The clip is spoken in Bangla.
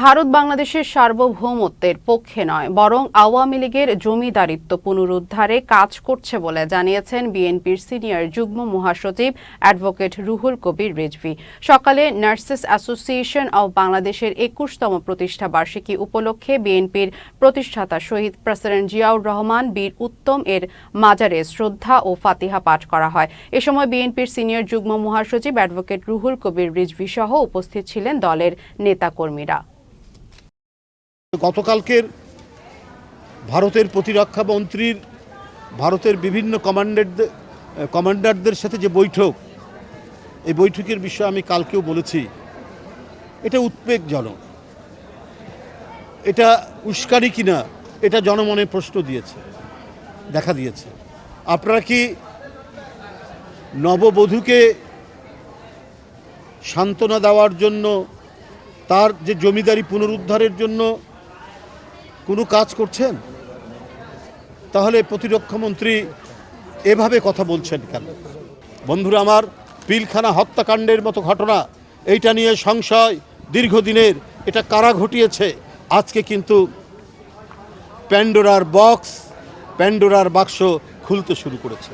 ভারত বাংলাদেশের সার্বভৌমত্বের পক্ষে নয়, বরং আওয়ামী লীগের জমিদারিত্ব পুনরুদ্ধারে কাজ করছে বলে জানিয়েছেন বিএনপির সিনিয়র যুগ্ম মহাসচিব অ্যাডভোকেট রুহুল কবির রিজভী। সকালে নার্সেস অ্যাসোসিয়েশন অব বাংলাদেশের একুশতম প্রতিষ্ঠা বার্ষিকী উপলক্ষে বিএনপির প্রতিষ্ঠাতা শহীদ প্রেসিডেন্ট জিয়াউর রহমান বীর উত্তম এর মাজারে শ্রদ্ধা ও ফাতিহা পাঠ করা হয়। এ সময় বিএনপির সিনিয়র যুগ্ম মহাসচিব অ্যাডভোকেট রুহুল কবির রিজভী সহ উপস্থিত ছিলেন দলের নেতাকর্মীরা। গতকালকের ভারতের প্রতিরক্ষা মন্ত্রীর, ভারতের বিভিন্ন কমান্ডারদের কমান্ডারদের সাথে যে বৈঠক, এই বৈঠকের বিষয়ে আমি কালকেও বলেছি। এটা উদ্বেগজনক এটা উস্কানি কিনা, এটা জনমনে প্রশ্ন দিয়েছে, দেখা দিয়েছে। আপনারা কি নববধূকে সান্ত্বনা দেওয়ার জন্য, তার যে জমিদারি পুনরুদ্ধারের জন্য কোনো কাজ করছেন? তাহলে প্রতিরক্ষামন্ত্রী এভাবে কথা বলছেন কেন? বন্ধুরা আমার পিলখানা হত্যাকাণ্ডের মতো ঘটনা, এইটা নিয়ে সংশয় দীর্ঘদিনের, এটা কারা ঘটিয়েছে? আজকে কিন্তু প্যান্ডোরার বক্স, প্যান্ডোরার বাক্স খুলতে শুরু করেছে।